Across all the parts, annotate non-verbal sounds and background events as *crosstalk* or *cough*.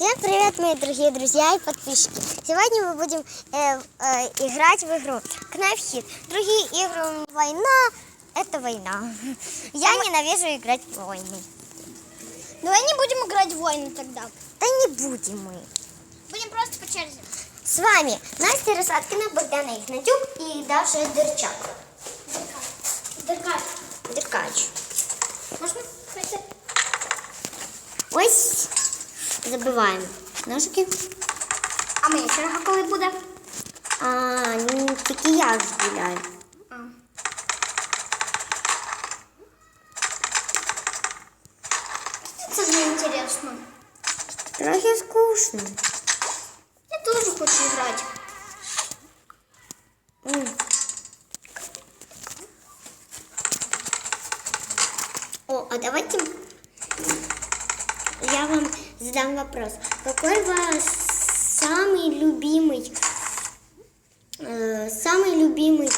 Всем привет, мои дорогие друзья и подписчики. Сегодня мы будем э, э, играть в игру Knife Hit. Другие игры война – это война. Я ненавижу играть в войны. Давай не будем играть в войны тогда. Да не будем мы. Будем просто по черзи. С вами Настя Росаткина, Богдана Игнатюк и Даша Дырчак. Деркач. Деркач. Можно? Ось забиваємо ножики. А моя черга коли буде? А, ні, тільки я ж гуляю. А. Це не інтересно. Трохи скучно. Я тоже хочу играть. М. О, а давайте я вам задам вопрос. Какой ваш самый любимый, э, самый любимый,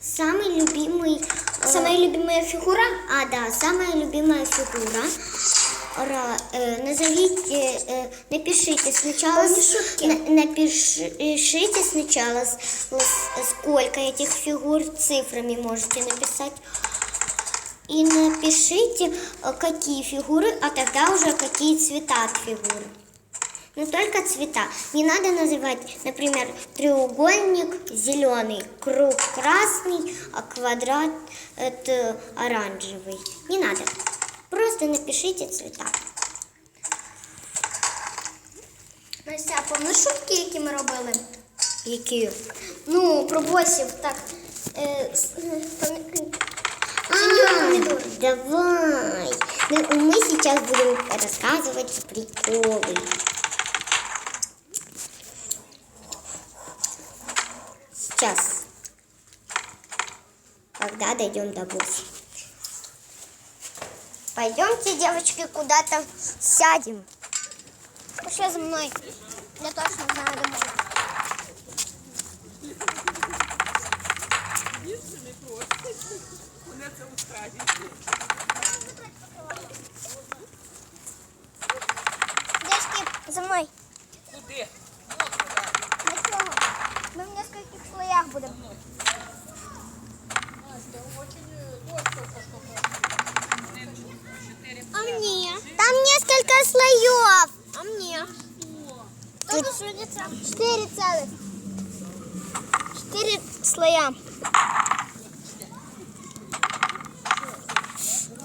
самый любимый, э, Самая любимая фигура? а, да, самая любимая фигура. Ра, э, назовите, э, напишите сначала, на- напишите сначала, сколько этих фигур цифрами можете написать И напишите, э, какие фигуры, а тогда уже какие цвета от фигуры. Но только цвета. Не надо называть, например, треугольник зеленый, круг красный, а квадрат это оранжевый. Не надо. Просто напишите цвета. Настя, а помниш шутки, які ми робили? Які? Ну, про босів, так. Е, с- е, пам'ят- Сеньор А, помидор. давай. Ну, мы сейчас будем рассказывать приколы. Сейчас. Когда дойдем до босса. Пойдемте, девочки, куда-то сядем. Пошли за мною. Я точно знаю, Дядьки, за мною. Куди? Для чого? Ми в нескольких слоях будемо. А мне? Там несколько слоев. А мне? Судится. Четыре целых. Четыре слоя.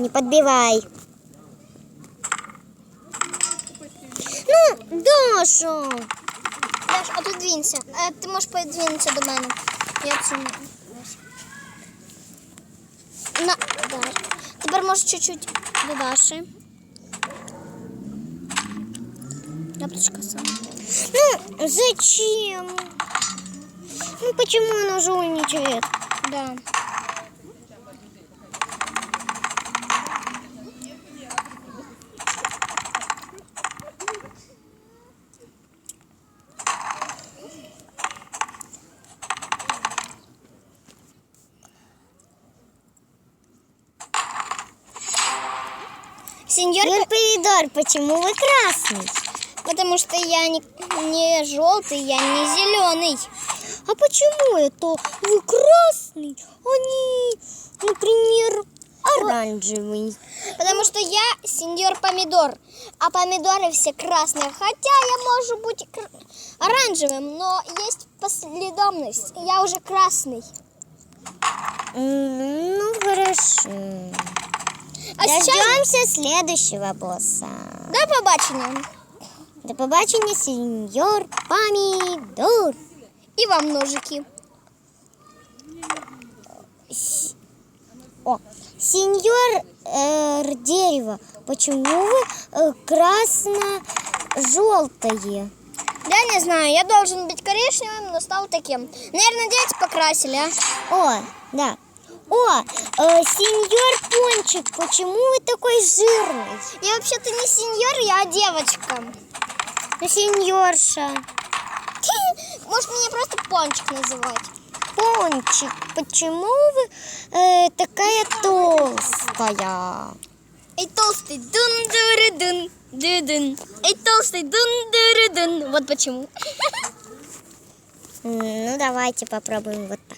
Не подбивай. Ну, Даша. Даш, а тут двинься. Е, ти можеш подвинутися до мене. Я цю не- На, Даш. Тепер можеш чуть-чуть до Даші. Яблочко сам. Ну, зачем? Ну, почему она жульничает? Да. Сеньор, Юр Помидор, почему вы красный? потому что я не, не желтый, я не зеленый. А почему это вы красный, а не, например, оранжевый? Потому что я сеньор помидор, а помидоры все красные. Хотя я могу быть оранжевым, но есть последовность. Я уже красный. Ну, хорошо. А сейчас Дождемся следующего босса. до побачення. До побачення, сеньор Помидор. І вам ножики. О, сеньор э, дерево, почему вы э, красно-желтое? Я не знаю, я должен быть коричневым, но стал таким. Наверное, дети покрасили, а? О, да. О, э, сеньор Пончик, почему вы такой жирный? Я вообще-то не сеньор, я девочка. Ну, сеньорша. *laughs* Можешь меня просто Пончик называть. Пончик, почему вы э, такая толстая? И толстый. Дун-дуры-дун. дын. Эй, толстый дын. Вот почему. *laughs* Ну, давайте попробуем вот так.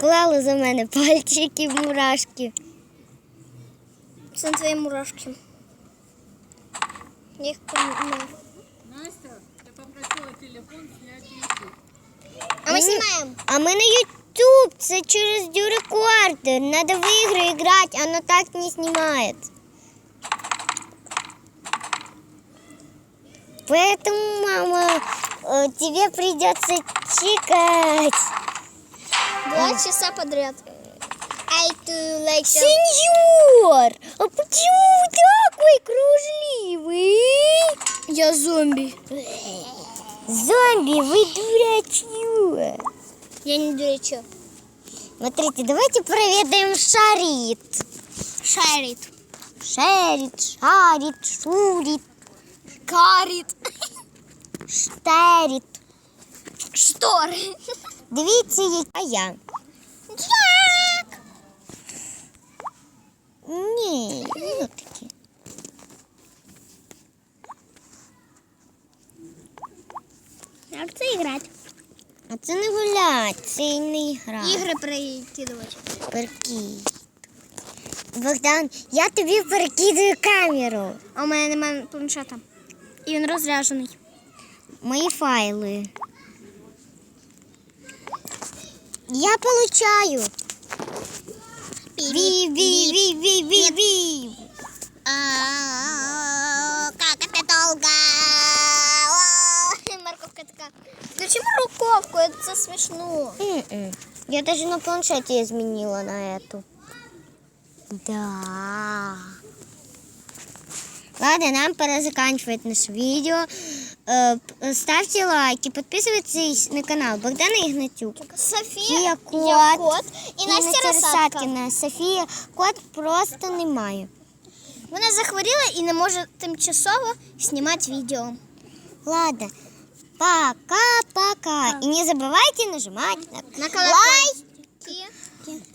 Склали за мене пальчики мурашки. Це твої мурашки. Їх помив. Настя, я попросила телефон снять YouTube. А ми знімаємо. А ми на YouTube, це через дюрекордер. Надо в игры играть, оно так не снимает. Поэтому, мама, э, тебе придется чикать. Два часа подряд. Ай, ту лайк. Сеньор, а почему вы такой кружливый? Я зомби. Зомби, вы дурачье. Я не дурачок. Смотрите, давайте проведаем шарит. Шарит. Шарит, шарит, шурит, Карит. штерит. Штори. Дивіться, яка я. Як? Ні, ну такі. Як це грати? А це не гулять, це і не гра. Ігри перекидувати. Перекид. Богдан, я тобі перекидаю камеру. А у мене немає планшета. І він розряджений. Мої файли. Я получаю. Ви-ви-ви-ви-ви-ви. Как это долго? Морковка така. Включи морковку, це смішно. М-м. Я даже на планшете изменила на эту. Да. Ладно, нам пора заканчивать наше видео. Э, п- Ставьте лайки, подписывайтесь на канал Богдана Игнатюк. Софія, Я кот. я кот і Настя Настя Росатка. Росаткіна. Софія кот просто немає. Вона захворіла і не може тимчасово знімати відео. Ладно. Пока-пока. И не забывайте нажимать на, На лайк колокольчики.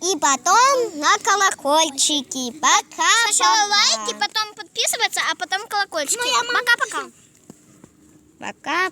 и потом на колокольчики. Пока. Сначала лайки, потом подписываться, а потом колокольчики. Пока-пока. Пока.